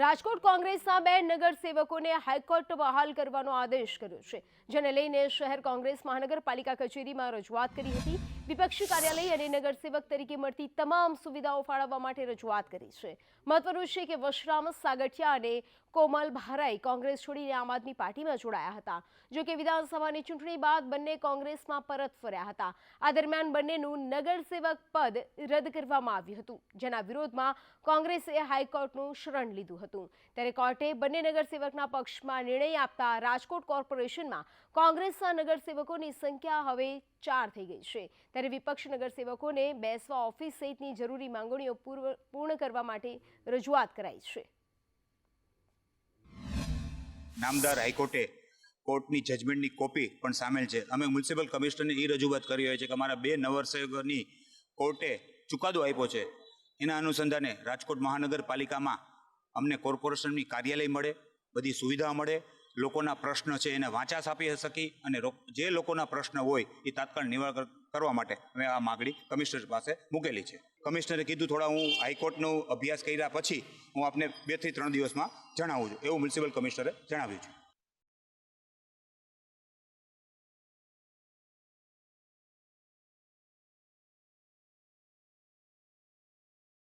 રાજકોટ કોંગ્રેસના બે નગરસેવકોને હાઈકોર્ટ બહાલ કરવાનો આદેશ કર્યો છે, જેને લઈને શહેર કોંગ્રેસ મહાનગરપાલિકા કચેરીમાં રજૂઆત કરી હતી. વિપક્ષી કાર્યાલય અને નગરસેવક તરીકે મળતી તમામ સુવિધાઓ ફાળવવા માટે રજૂઆત કરી છે. મહત્વનું છે કે વશરામ, સાગઠિયા અને કોમલ ભારાઈ કોંગ્રેસ છોડીને આમ આદમી પાર્ટીમાં જોડાયા હતા. જો કે વિધાનસભાની ચૂંટણી બાદ બંને કોંગ્રેસમાં પરત ફર્યા હતા. આ દરમિયાન બંનેનું નગરસેવક પદ રદ કરવામાં આવ્યું હતું, જેના વિરોધમાં કોંગ્રેસે હાઈકોર્ટનું શરણ લીધું હતું. ત્યારે કોર્ટે બંને નગરસેવકના પક્ષમાં નિર્ણય આપતા રાજકોટ કોર્પોરેશનમાં કોંગ્રેસના નગરસેવકોની સંખ્યા હવે ચાર થઈ ગઈ છે. ત્યારે વિપક્ષ નગરસેવકોને બેસવા ઓફિસ સહિતની જરૂરી માંગણીઓ પૂર્ણ કરવા માટે રજૂઆત કરાઈ છે. નામદાર હાઈકોર્ટે કોર્ટની જજમેન્ટની કોપી પણ સામેલ છે. અમે મ્યુનિસિપલ કમિશનરને એ રજૂઆત કરી હોય છે કે અમારા બે નવરસેવકોની કોર્ટે ચુકાદો આપ્યો છે. એના અનુસંધાને રાજકોટ મહાનગરપાલિકામાં અમને કોર્પોરેશનની કાર્યાલય મળે, બધી સુવિધા મળે, લોકોના પ્રશ્ન છે એને વાંચા આપી શકી અને જે લોકોના પ્રશ્ન હોય એ તાત્કાલિક નિવારણ કરવા માટે અમે આ માગણી કમિશનર પાસે મૂકેલી છે. કમિશનરે કીધું થોડા હું હાઈકોર્ટનો અભ્યાસ કર્યા પછી હું આપને બેથી ત્રણ દિવસમાં જણાવું છું. એવું મ્યુનિસિપલ કમિશનરે જણાવ્યું છે.